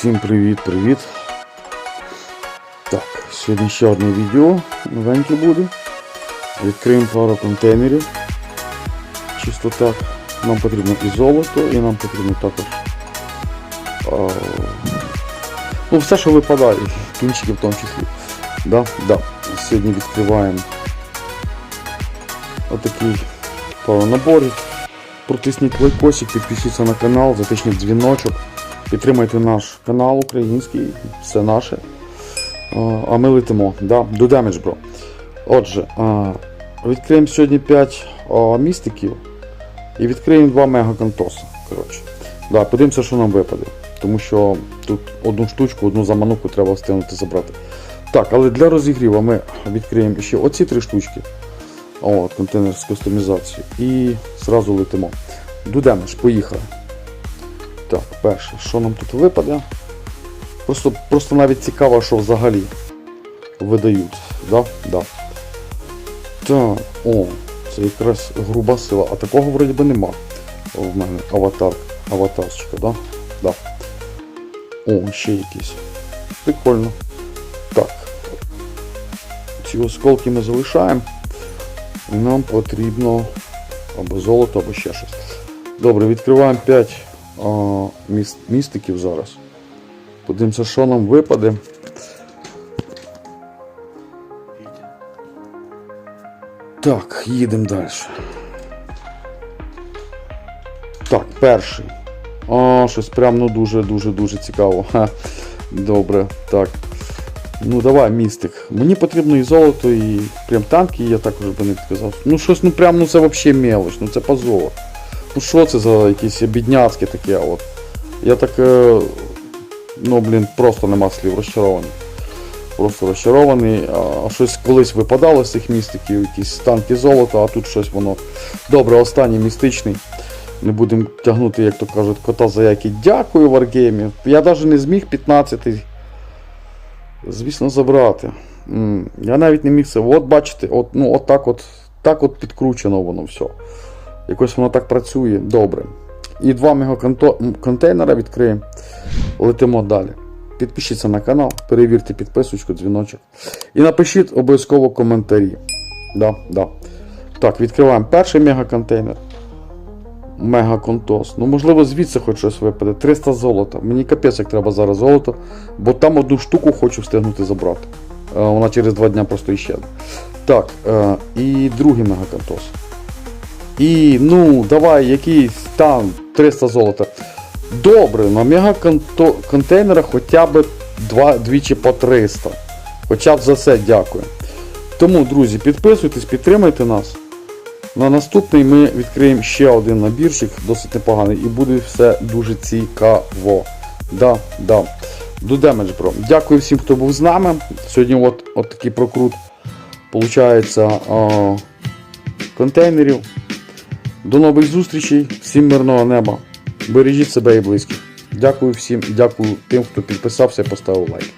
Всім привіт-привіт. Так, сьогодні ще одне відео новеньке буде. Відкриємо пару контейнерів. Чисто так. Нам потрібно і золото, і нам потрібно також. А, ну, все, що випадає, кінчики в тому числі. Да? Да. Сьогодні відкриваємо отакий пару наборів. Протисніть лайкосик, підпишіться на канал, затисніть дзвіночок. Підтримайте наш канал український, все наше. А, ми летимо. Да? До Damage Bro. Отже, відкриємо сьогодні 5 містиків і відкриємо 2 мегаконтоси. Коротше. Да, подивимося, що нам випаде. Тому що тут одну штучку, одну замануку треба встигнути забрати. Так, але для розігріву ми відкриємо ще оці три штучки. От, контейнер з кастомізацією. І зразу летимо. До Damage, поїхали. Так, перше, що нам тут випаде? Просто, просто навіть цікаво, що взагалі видають. Да? Да. Так, о, це якраз груба сила. А такого вроді би нема. О, в мене аватар, аватарчика, да? Да. О, ще якийсь. Прикольно. Так. Ці осколки ми залишаємо. Нам потрібно або золото, або ще щось. Добре, відкриваємо 5 а, міст, містиків зараз. Подивимося, що нам випаде. Так, їдемо далі. Так, перший. О, щось прям ну дуже-дуже-дуже цікаво. Ха. Добре, так. Ну давай, містик. Мені потрібно і золото, і прям танки, я також би не підказав. Ну щось, ну прям ну це взагалі мелоч, ну це позор. Ну що це за якісь бідняцьке таке от. Я так, е, ну блін, просто нема слів, розчарований. Просто розчарований. А щось колись випадало з цих містиків, якісь танки золота, а тут щось воно. Добре, останній містичний. Не будемо тягнути, як то кажуть, кота за які. Дякую Wargame. Я навіть не зміг 15 звісно, забрати. Я навіть не міг це. От бачите, от, ну, от так от, так от підкручено воно все. Якось воно так працює. Добре. І два мегаконтейнера відкриємо. Летимо далі. Підпишіться на канал, перевірте підписочку, дзвіночок. І напишіть обов'язково коментарі. Да, да. Так, відкриваємо перший мегаконтейнер. Мегаконтос. Ну, можливо, звідси хоч щось випаде. 300 золота. Мені капець, як треба зараз золото, бо там одну штуку хочу встигнути забрати. Е, Вона через два дня просто іщезне. Так, е, і другий мегаконтос. І ну, давай, якийсь там 300 золота. Добре, на мегаконтейнерах хоча б два, двічі по 300. Хоча б за це дякую. Тому, друзі, підписуйтесь, підтримайте нас. На наступний ми відкриємо ще один набірчик, досить непоганий, і буде все дуже цікаво. Да, да. До Damage Bro. Дякую всім, хто був з нами. Сьогодні от, от такий прокрут получається контейнерів. До нових зустрічей, всім мирного неба. Бережіть себе і близьких. Дякую всім, дякую тим, хто підписався і поставив лайк.